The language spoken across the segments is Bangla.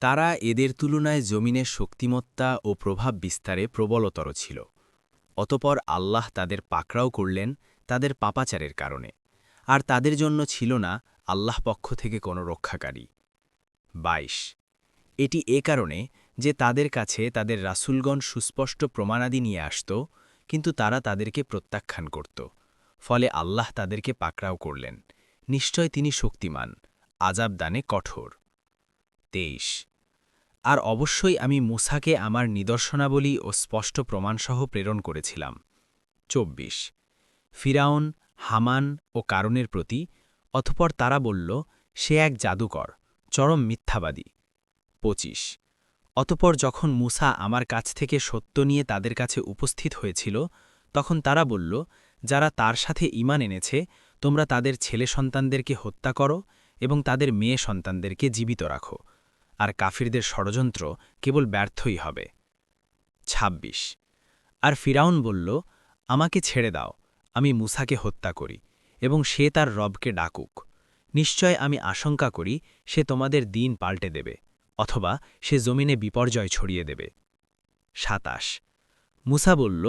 তারা এদের তুলনায় জমিনের শক্তিমত্তা ও প্রভাব বিস্তারে প্রবলতর ছিল। অতপর আল্লাহ তাদের পাকড়াও করলেন তাদের পাপাচারের কারণে। আর তাদের জন্য ছিল না আল্লাহ পক্ষ থেকে কোনো রক্ষাকারী। ২২ এটি এ কারণে যে তাদের কাছে তাদের রাসুলগণ সুস্পষ্ট প্রমাণাদি নিয়ে আসত, কিন্তু তারা তাদেরকে প্রত্যাখ্যান করত। ফলে আল্লাহ তাদেরকে পাকড়াও করলেন। নিশ্চয় তিনি শক্তিমান, আজাব দানে কঠোর। তেইশ আর অবশ্যই আমি মুসাকে আমার নিদর্শনাবলী ও স্পষ্ট প্রমাণসহ প্রেরণ করেছিলাম। ২৪ ফিরাউন, হামান ও কারণের প্রতি অথপর তারা বলল, সে এক জাদুকর, চরম মিথ্যাবাদী। ২৫ অতপর যখন মুসা আমার কাছ থেকে সত্য নিয়ে তাদের কাছে উপস্থিত হয়েছিল, তখন তারা বলল, যারা তার সাথে ইমান এনেছে, তোমরা তাদের ছেলে সন্তানদেরকে হত্যা করো এবং তাদের মেয়ে সন্তানদেরকে জীবিত রাখো। আর কাফিরদের ষড়যন্ত্র কেবল ব্যর্থই হবে। ২৬ আর ফিরাউন বলল, আমাকে ছেড়ে দাও, আমি মুসাকে হত্যা করি এবং সে তার রবকে ডাকুক। নিশ্চয় আমি আশঙ্কা করি সে তোমাদের দিন পাল্টে দেবে, অথবা সে জমিনে বিপর্যয় ছড়িয়ে দেবে। সাতাশ। মুসা বলল,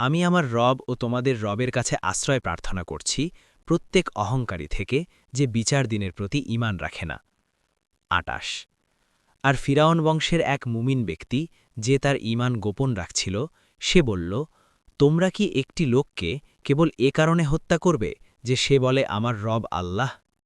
আমি আমার রব ও তোমাদের রবের কাছে আশ্রয় প্রার্থনা করছি, প্রত্যেক অহংকারী থেকে যে বিচার দিনের প্রতি ইমান রাখে না। আটাশ। আর ফিরাউন বংশের এক মুমিন ব্যক্তি যে তার ইমান গোপন রাখছিল, সে বলল, তোমরা কি একটি লোককে কেবল এ কারণে হত্যা করবে যে সে বলে, আমার রব আল্লাহ?